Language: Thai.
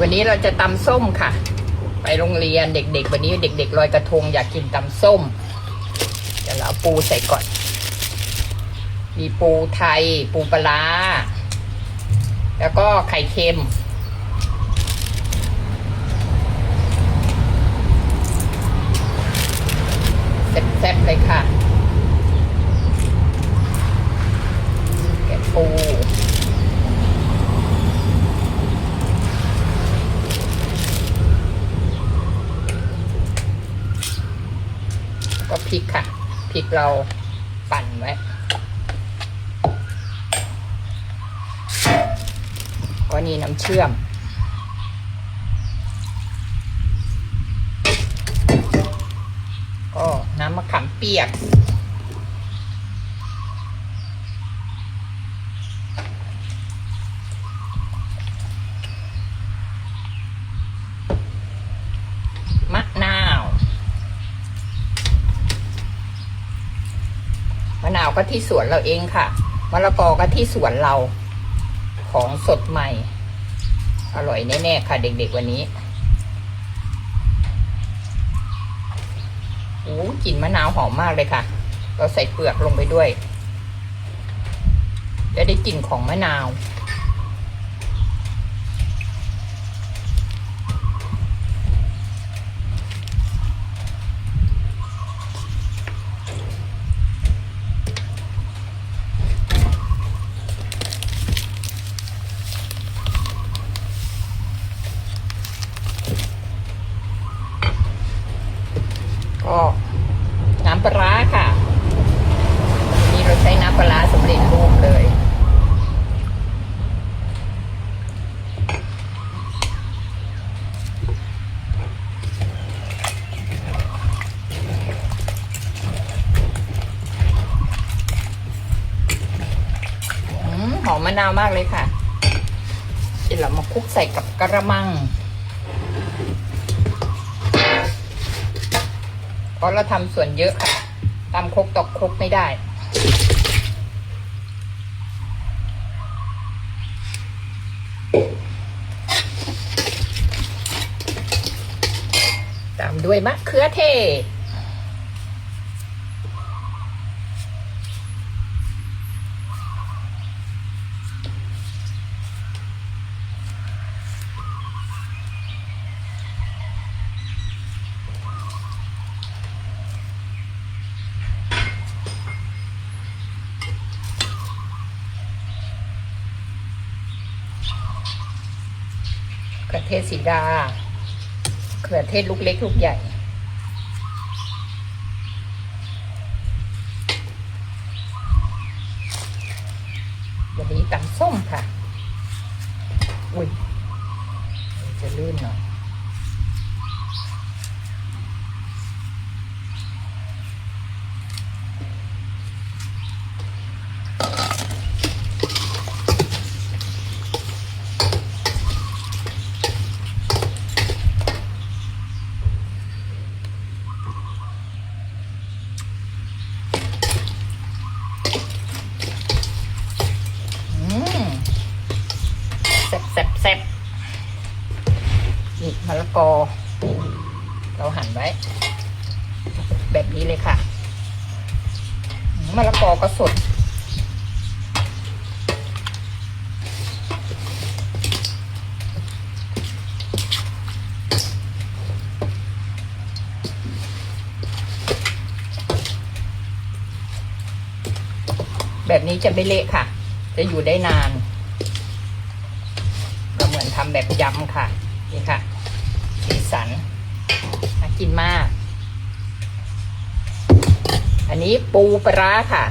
วันนี้เราจะตำส้มค่ะ ไปโรงเรียนเด็กๆ วันนี้เด็กๆลอยกระทงอยากกินตำส้ม เดี๋ยวเราเอาปูใส่ก่อน มีปูไทย ปูปลาร้าแล้วก็ไข่เค็ม แซ่บๆเลยค่ะ แกะปู ก็ พริกค่ะพริกเราปั่นไว้ก็นี่น้ำเชื่อม ก็น้ำมะขามเปียก มะนาว มะนาวก็ที่สวนเราเองค่ะมะละกอก็ที่สวนเรา ของสดใหม่ อร่อยแน่ๆค่ะ เด็กๆวันนี้โอ้กลิ่นมะนาวหอมมากเลยค่ะ เราใส่เปลือกลงไปด้วย จะได้กลิ่นของมะนาว ก็น้ำ ปลาร้าค่ะวันนี้เราใช้น้ำปลาร้าสำเร็จรูปเลยอืมหอมมะนาวมากเลยค่ะเดี๋ยวเรามาคลุกใส่กับกระมังเพราะเราทำส่วนเยอะค่ะ ตำครกตอกครกไม่ได้ ตามด้วยมะเขือเทศ ขือเทศสีดาเขือเทศลูกเล็กลูกใหญ่ วันนี้ตำส้มค่ะ อุ้ยจะลื่นหน่อย อืม แซ่บแซบนี่มะละกอ เราหั่นไว้ แบบนี้เลยค่ะมะละกอก็สด แบบนี้จะไม่เละค่ะ จะอยู่ได้นาน เราเหมือนทำ แบบยำค่ะ นี่ค่ะ สีสันน่ากินมาก อันนี้ปูปลาร้าค่ะ